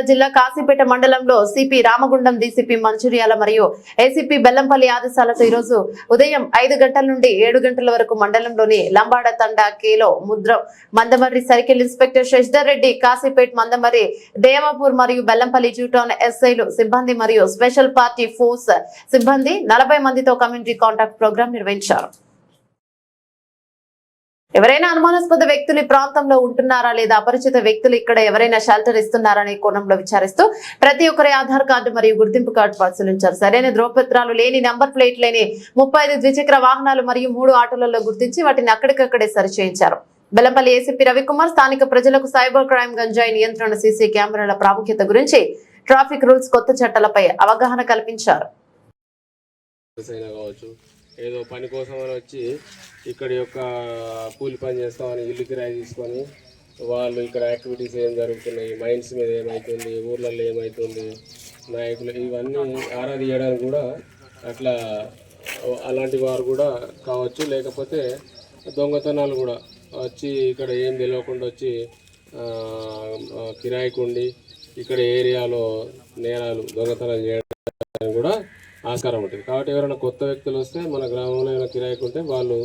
మంచిర్యాల జిల్లా కాశీపేట మండలంలో CP Ramagundam DCP Mancherial మరియు ఏసీపీ బెల్లంపల్లి ఆదేశాలతో ఈరోజు ఉదయం ఐదు గంటల నుండి ఏడు గంటల వరకు మండలంలోని లంబాడ తండా కేలో ముద్ర మందమర్రి సర్కిల్ ఇన్స్పెక్టర్ శశిధర్ రెడ్డి కాశీపేట మందమర్రి దేవాపూర్ మరియు బెల్లంపల్లి జూటౌన్ ఎస్ఐలు సిబ్బంది మరియు స్పెషల్ పార్టీ ఫోర్స్ సిబ్బంది నలభై మందితో కమ్యూనిటీ కాంటాక్ట్ ప్రోగ్రాం నిర్వహించారు. ఎవరైనా అనుమానాస్పద వ్యక్తులు ఈ ప్రాంతంలో ఉంటున్నారా లేదా అపరిచిత వ్యక్తులు ఇక్కడ ఎవరైనా షెల్టర్ ఇస్తున్నారా అనే కోణంలో విచారిస్తూ ప్రతి ఒక్కరి ఆధార్ కార్డు మరియు గుర్తింపు కార్డు పరిశీలించారు. సరైన ధ్రువపత్రాలు లేని నంబర్ ప్లేట్ లేని ముప్పై ఐదు ద్విచక్ర వాహనాలు మరియు మూడు ఆటోలలో గుర్తించి వాటిని అక్కడికక్కడే సరిచేయించారు. బెల్లంపల్లి ఏసీపీ రవికుమార్ స్థానిక ప్రజలకు సైబర్ క్రైమ్ గంజాయి నియంత్రణ సీసీ కెమెరాల ప్రాముఖ్యత గురించి ట్రాఫిక్ రూల్స్ కొత్త చట్టాలపై అవగాహన కల్పించారు. ఏదో పని కోసం అని వచ్చి ఇక్కడ యొక్క కూలి పని చేస్తామని ఇల్లు కిరాయి తీసుకొని వాళ్ళు ఇక్కడ యాక్టివిటీస్ ఏం జరుగుతున్నాయి మైండ్స్ మీద ఏమవుతుంది ఊర్లలో ఏమవుతుంది నాయకులు ఇవన్నీ ఆరా తీయడానికి కూడా అట్లా అలాంటి వారు కూడా కావచ్చు. లేకపోతే దొంగతనాలు కూడా వచ్చి ఇక్కడ ఏం తెలియకుండా వచ్చి ఆ, కిరాయికి ఉండి ఇక్కడ ఏరియాలో నేరాలు దొంగతనాలు చేయడం కూడా ఆస్కారం ఉంటుంది. కాబట్టి ఎవరైనా కొత్త వ్యక్తులు వస్తే మన గ్రామంలో ఏమైనా కిరాయికి ఉంటే వాళ్ళు